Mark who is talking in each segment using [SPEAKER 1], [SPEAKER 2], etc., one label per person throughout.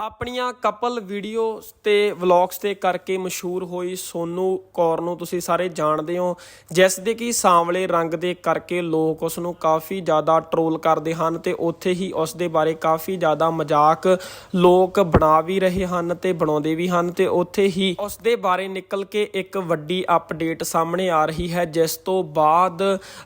[SPEAKER 1] ਆਪਣੀਆਂ couple videos ਤੇ vlogs ਤੇ ਕਰਕੇ ਮਸ਼ਹੂਰ ਹੋਈ ਸੋਨੂ ਕੌਰ ਨੂੰ ਤੁਸੀਂ ਸਾਰੇ ਜਾਣਦੇ ਹੋ, ਜਿਸ ਦੇ ਕਿ ਸਾਂਵਲੇ ਰੰਗ ਦੇ ਕਰਕੇ ਲੋਕ ਉਸ ਨੂੰ ਕਾਫੀ ਜ਼ਿਆਦਾ ਟਰੋਲ ਕਰਦੇ ਹਨ ਤੇ ਉੱਥੇ ਹੀ ਉਸ ਦੇ ਬਾਰੇ ਕਾਫੀ ਜ਼ਿਆਦਾ ਮਜ਼ਾਕ ਲੋਕ ਬਣਾ ਵੀ ਰਹੇ ਹਨ ਤੇ ਬਣਾਉਂਦੇ ਵੀ ਹਨ ਤੇ ਉੱਥੇ ਹੀ ਉਸ ਦੇ ਬਾਰੇ ਨਿਕਲ ਕੇ ਇੱਕ ਵੱਡੀ ਅਪਡੇਟ ਸਾਹਮਣੇ ਆ ਰਹੀ ਹੈ, ਜਿਸ ਤੋਂ ਬਾਅਦ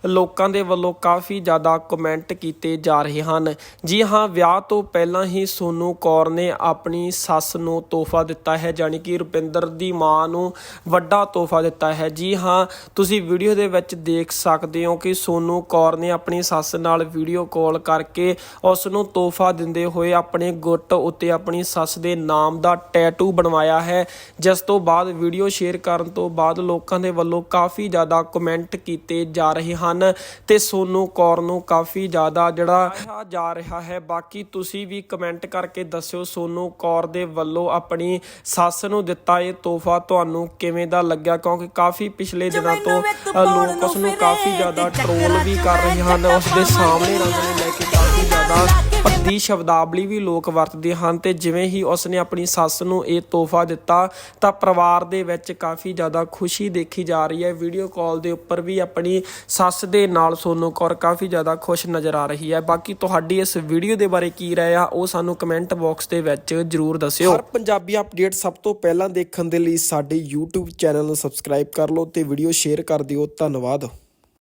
[SPEAKER 1] ਲੋਕਾਂ ਦੇ ਵੱਲੋਂ ਕਾਫੀ ਜ਼ਿਆਦਾ ਕਮੈਂਟ ਕੀਤੇ ਜਾ ਰਹੇ ਹਨ। ਜੀ ਹਾਂ, ਵਿਆਹ ਤੋਂ ਪਹਿਲਾਂ ਹੀ ਸੋਨੂ ਕੌਰ ਨੇ ਆਪਣੀ ਸੱਸ ਨੂੰ ਤੋਹਫਾ ਦਿੱਤਾ ਹੈ ਜਾਨੀ ਕਿ ਰੁਪਿੰਦਰ ਦੀ ਮਾਂ ਨੂੰ ਵੱਡਾ ਤੋਹਫਾ ਦਿੱਤਾ ਹੈ। ਜੀ ਹਾਂ, ਤੁਸੀਂ ਵੀਡੀਓ ਦੇ ਵਿੱਚ ਦੇਖ ਸਕਦੇ ਹੋ ਕਿ ਸੋਨੂ ਕੌਰ ਨੇ ਆਪਣੀ ਸੱਸ ਨਾਲ ਵੀਡੀਓ ਕਾਲ ਕਰਕੇ ਉਸ ਨੂੰ ਤੋਹਫਾ ਦਿੰਦੇ ਹੋਏ ਆਪਣੇ ਗੁੱਟ ਉੱਤੇ ਆਪਣੀ ਸੱਸ ਦੇ ਨਾਮ ਦਾ ਟੈਟੂ ਬਣਵਾਇਆ ਹੈ। ਜਿਸ ਤੋਂ ਬਾਅਦ ਵੀਡੀਓ ਸ਼ੇਅਰ ਕਰਨ ਤੋਂ ਬਾਅਦ ਲੋਕਾਂ ਦੇ ਵੱਲੋਂ ਕਾਫੀ ਜ਼ਿਆਦਾ ਕਮੈਂਟ ਕੀਤੇ ਜਾ ਰਹੇ ਹਨ ਤੇ ਸੋਨੂ ਕੌਰ ਨੂੰ ਕਾਫੀ ਜ਼ਿਆਦਾ ਜਿਹੜਾ ਕਿਹਾ ਜਾ ਰਿਹਾ ਹੈ। ਬਾਕੀ ਤੁਸੀਂ ਵੀ ਕਮੈਂਟ ਕਰਕੇ ਦੱਸਿਓ ਸੋਨੂ ਕੌਰ ਦੇ ਵੱਲੋਂ ਆਪਣੀ ਸੱਸ ਨੂੰ ਦਿੱਤਾ ਇਹ ਤੋਹਫਾ ਤੁਹਾਨੂੰ ਕਿਵੇਂ ਦਾ ਲੱਗਿਆ? ਕਿਉਂਕਿ ਕਾਫੀ ਪਿਛਲੇ ਦਿਨਾਂ ਤੋਂ ਲੋਕ ਉਸ ਨੂੰ ਕਾਫੀ ਜ਼ਿਆਦਾ ਟ੍ਰੋਲ ਵੀ ਕਰ ਰਹੇ ਹਨ ਉਸ ਦੇ ਸਾਹਮਣੇ ਰੰਗ ਨੂੰ ਲੈ ਕੇ ਕਾਫੀ ਜ਼ਿਆਦਾ ਭੱਦੀ ਸ਼ਬਦਾਵਲੀ ਵੀ ਲੋਕ ਵਰਤਦੇ ਹਨ ਤੇ ਜਿਵੇਂ ਹੀ ਉਸ ਨੇ ਆਪਣੀ ਸੱਸ ਨੂੰ ਇਹ ਤੋਹਫਾ ਦਿੱਤਾ ਤਾਂ ਪਰਿਵਾਰ ਦੇ ਵਿੱਚ ਕਾਫੀ ਜ਼ਿਆਦਾ ਖੁਸ਼ੀ ਦੇਖੀ ਜਾ ਰਹੀ ਹੈ। ਵੀਡੀਓ ਕਾਲ ਦੇ ਉੱਪਰ ਵੀ ਆਪਣੀ ਸੱਸ ਦੇ ਨਾਲ ਸੋਨੂ ਕੌਰ ਕਾਫੀ ਜ਼ਿਆਦਾ ਖੁਸ਼ ਨਜ਼ਰ ਆ ਰਹੀ ਹੈ। ਬਾਕੀ ਤੁਹਾਡੀ ਇਸ ਵੀਡੀਓ ਦੇ ਬਾਰੇ ਕੀ ਰਾਏ ਆ, ਉਹ ਸਾਨੂੰ ਕਮੈਂਟ ਬਾਕਸ ਦੇ ਵਿੱਚ ਜਰੂਰ ਦੱਸਿਓ। ਹਰ ਪੰਜਾਬੀ ਅਪਡੇਟ ਸਭ ਤੋਂ ਪਹਿਲਾਂ ਦੇਖਣ ਦੇ ਲਈ ਸਾਡੇ YouTube ਚੈਨਲ ਨੂੰ ਸਬਸਕ੍ਰਾਈਬ ਕਰ ਲਓ ਤੇ ਵੀਡੀਓ ਸ਼ੇਅਰ ਕਰ ਦਿਓ। ਧੰਨਵਾਦ।